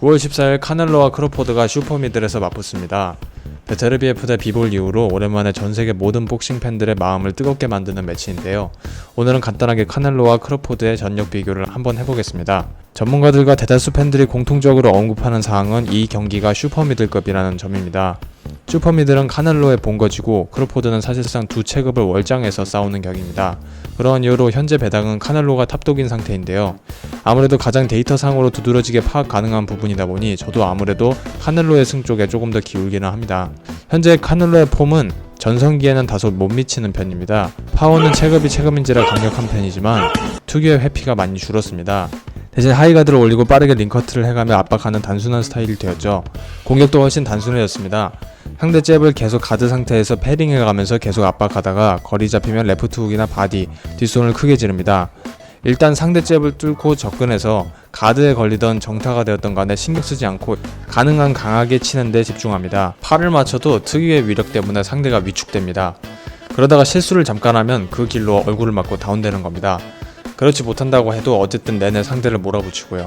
9월 14일 카넬로와 크로포드가 슈퍼미들에서 맞붙습니다. 베테르비에프 대 비볼 이후로 오랜만에 전 세계 모든 복싱 팬들의 마음을 뜨겁게 만드는 매치인데요. 오늘은 간단하게 카넬로와 크로포드의 전력 비교를 한번 해보겠습니다. 전문가들과 대다수 팬들이 공통적으로 언급하는 사항은 이 경기가 슈퍼미들급이라는 점입니다. 슈퍼미들은 카넬로의 본거지고 크로포드는 사실상 두 체급을 월장해서 싸우는 격입니다. 그러한 이유로 현재 배당은 카넬로가 탑독인 상태인데요. 아무래도 가장 데이터상으로 두드러지게 파악 가능한 부분이다 보니 저도 아무래도 카넬로의 승 쪽에 조금 더 기울기는 합니다. 현재 카넬로의 폼은 전성기에는 다소 못 미치는 편입니다. 파워는 체급이 체급인지라 강력한 편이지만 특유의 회피가 많이 줄었습니다. 대신 하이가드를 올리고 빠르게 링커트를 해가며 압박하는 단순한 스타일이 되었죠. 공격도 훨씬 단순해졌습니다. 상대 잽을 계속 가드 상태에서 패링해가면서 계속 압박하다가 거리 잡히면 레프트 훅이나 바디, 뒷손을 크게 지릅니다. 일단 상대 잽을 뚫고 접근해서 가드에 걸리던 정타가 되었던 간에 신경 쓰지 않고 가능한 강하게 치는 데 집중합니다. 팔을 맞춰도 특유의 위력 때문에 상대가 위축됩니다. 그러다가 실수를 잠깐 하면 그 길로 얼굴을 맞고 다운되는 겁니다. 그렇지 못한다고 해도 어쨌든 내내 상대를 몰아붙이고요.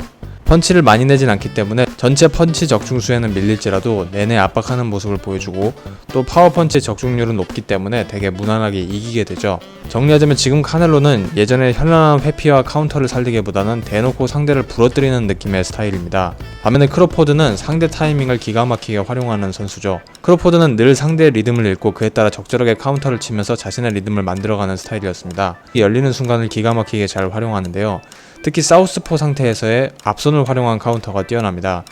펀치를 많이 내진 않기 때문에 전체 펀치 적중수에는 밀릴지라도 내내 압박하는 모습을 보여주고 또 파워펀치의 적중률은 높기 때문에 되게 무난하게 이기게 되죠. 정리하자면 지금 카넬로는 예전에 현란한 회피와 카운터를 살리기보다는 대놓고 상대를 부러뜨리는 느낌의 스타일입니다. 반면에 크로포드는 상대 타이밍을 기가 막히게 활용하는 선수죠. 크로포드는 늘 상대의 리듬을 읽고 그에 따라 적절하게 카운터를 치면서 자신의 리듬을 만들어가는 스타일이었습니다. 이 열리는 순간을 기가 막히게 잘 활용하는데요. 특히 사우스포 상태에서의 앞손을 활용한 카운터가 뛰어납니다.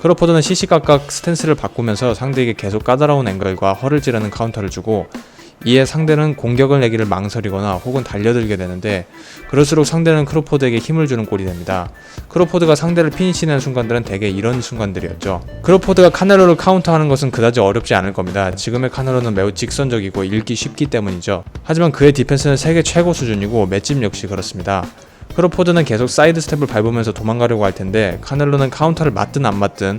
크로포드는 시시각각 스탠스를 바꾸면서 상대에게 계속 까다로운 앵글과 허를 찌르는 카운터를 주고 이에 상대는 공격을 내기를 망설이거나 혹은 달려들게 되는데 그럴수록 상대는 크로포드에게 힘을 주는 꼴이 됩니다. 크로포드가 상대를 피니시는 순간들은 대개 이런 순간들이었죠. 크로포드가 카넬로를 카운터하는 것은 그다지 어렵지 않을 겁니다. 지금의 카넬로는 매우 직선적이고 읽기 쉽기 때문이죠. 하지만 그의 디펜스는 세계 최고 수준이고 맷집 역시 그렇습니다. 크로포드는 계속 사이드 스텝을 밟으면서 도망가려고 할 텐데 카넬로는 카운터를 맞든 안 맞든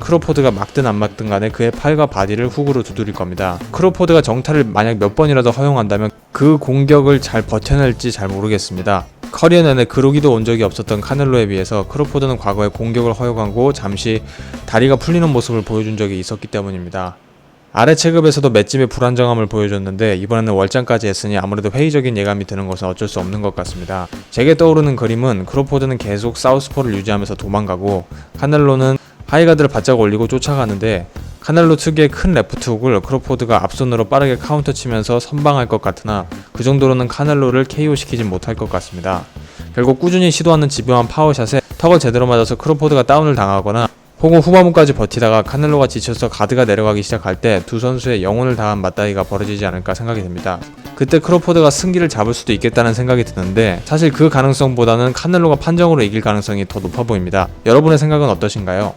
크로포드가 막든 안 막든 간에 그의 팔과 바디를 훅으로 두드릴 겁니다. 크로포드가 정타를 만약 몇 번이라도 허용한다면 그 공격을 잘 버텨낼지 잘 모르겠습니다. 커리어 내내 그러기도 온 적이 없었던 카넬로에 비해서 크로포드는 과거에 공격을 허용하고 잠시 다리가 풀리는 모습을 보여준 적이 있었기 때문입니다. 아래 체급에서도 맷집의 불안정함을 보여줬는데 이번에는 월장까지 했으니 아무래도 회의적인 예감이 드는 것은 어쩔 수 없는 것 같습니다. 제게 떠오르는 그림은 크로포드는 계속 사우스포를 유지하면서 도망가고 카넬로는 하이가드를 바짝 올리고 쫓아가는데 카넬로 특유의 큰 레프트 훅을 크로포드가 앞손으로 빠르게 카운터 치면서 선방할 것 같으나 그 정도로는 카넬로를 KO시키진 못할 것 같습니다. 결국 꾸준히 시도하는 집요한 파워샷에 턱을 제대로 맞아서 크로포드가 다운을 당하거나 혹은 후반부까지 버티다가 카넬로가 지쳐서 가드가 내려가기 시작할 때 두 선수의 영혼을 다한 맞다이가 벌어지지 않을까 생각이 듭니다. 그때 크로포드가 승기를 잡을 수도 있겠다는 생각이 드는데 사실 그 가능성보다는 카넬로가 판정으로 이길 가능성이 더 높아 보입니다. 여러분의 생각은 어떠신가요?